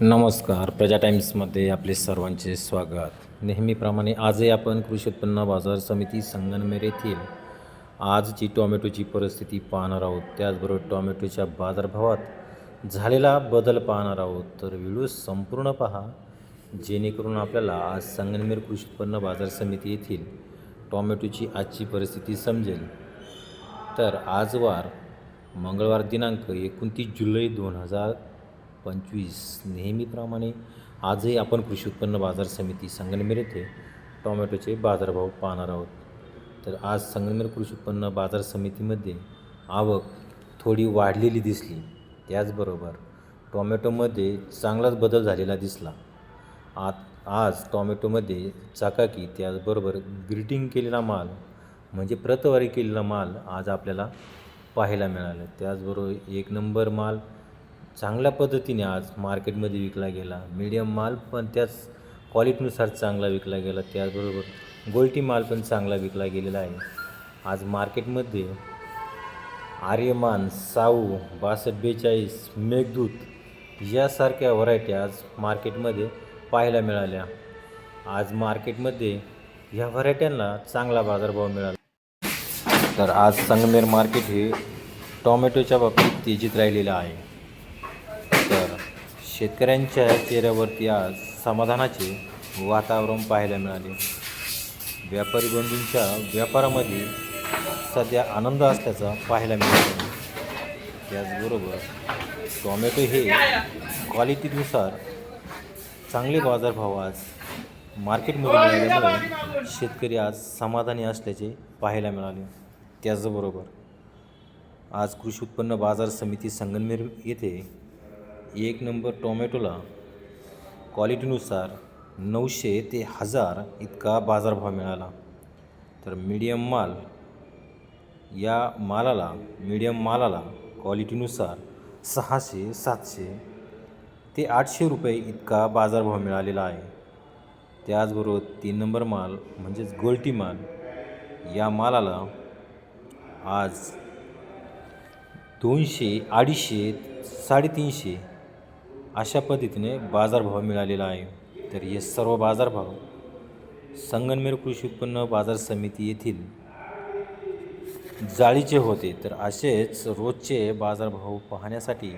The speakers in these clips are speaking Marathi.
नमस्कार प्रजा टाईम्समध्ये आपले सर्वांचे स्वागत. नेहमीप्रमाणे आजही आपण कृषी उत्पन्न बाजार समिती संगनमेर येथील आजची टोमॅटोची परिस्थिती पाहणार आहोत. त्याचबरोबर टोमॅटोच्या बाजारभावात झालेला बदल पाहणार आहोत. तर व्हिडिओ संपूर्ण पहा. जेणेकरून आपल्याला आज संगनमेर कृषी उत्पन्न बाजार समिती येथील टोमॅटोची आजची परिस्थिती समजेल. तर आजवार मंगळवार दिनांक एकोणतीस जुलै दोन हजार पंचवीस नेहमीप्रमाणे आजही आपण कृषी उत्पन्न बाजार समिती संगमनेर येथे टोमॅटोचे बाजारभाव पाहणार आहोत. तर आज संगमनेर कृषी उत्पन्न बाजार समितीमध्ये आवक थोडी वाढलेली दिसली. त्याचबरोबर टोमॅटोमध्ये चांगलाच बदल झालेला दिसला. आत आज टोमॅटोमध्ये चाकाकी त्याचबरोबर ग्रीटिंग केलेला माल म्हणजे प्रतवारी केलेला माल आज आपल्याला पाहायला मिळालं. त्याचबरोबर एक नंबर माल चांगल्या पद्धतीने आज मार्केटमध्ये विकला गेला. मीडियम माल पण त्याच क्वालिटीनुसार चांगला विकला गेला. त्याचबरोबर गोल्टी माल पण चांगला विकला गेलेला आहे. आज मार्केटमध्ये आर्यमान साऊ बासष्ट बेचाळीस मेघदूत यासारख्या व्हरायटी आज मार्केटमध्ये पाहायला मिळाल्या. आज मार्केटमध्ये ह्या व्हरायट्यांना चांगला बाजारभाव मिळाला. तर आज संगमेर मार्केट हे टॉमॅटोच्या बाबतीत तेजीत राहिलेलं आहे. शेतकऱ्यांच्या चेहऱ्यावरती आज समाधानाचे वातावरण पाहायला मिळाले. व्यापारी बंधूंच्या व्यापारामध्ये सध्या आनंद असल्याचा पाहायला मिळाला. त्याचबरोबर टॉमॅटो हे क्वालिटीनुसार चांगले बाजारभाव आज मार्केटमध्ये मिळाल्यामुळे शेतकरी आज समाधानी असल्याचे पाहायला मिळाले. त्याचबरोबर आज कृषी उत्पन्न बाजार समिती संगमनेर येथे एक नंबर टोमॅटोला क्वालिटीनुसार नऊशे ते हजार इतका बाजारभाव मिळाला. तर मीडियम माल या मालाला मीडियम मालाला क्वालिटीनुसार सहाशे सातशे ते आठशे रुपये इतका बाजारभाव मिळालेला आहे. त्याचबरोबर तीन नंबर माल म्हणजेच गोल्टी माल या मालाला आज दोनशे अडीचशे साडेतीनशे अशा पद्धतीने बाजारभाव मिळालेला आहे. तर हे सर्व बाजारभाव संगनमेर कृषी उत्पन्न बाजार समिती येथील जाळीचे होते. तर असेच रोजचे बाजारभाव पाहण्यासाठी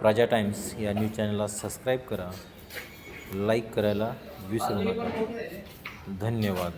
प्रजा टाइम्स या न्यूज चॅनलला सबस्क्राईब करा लाईक करायला विसरू नका. धन्यवाद.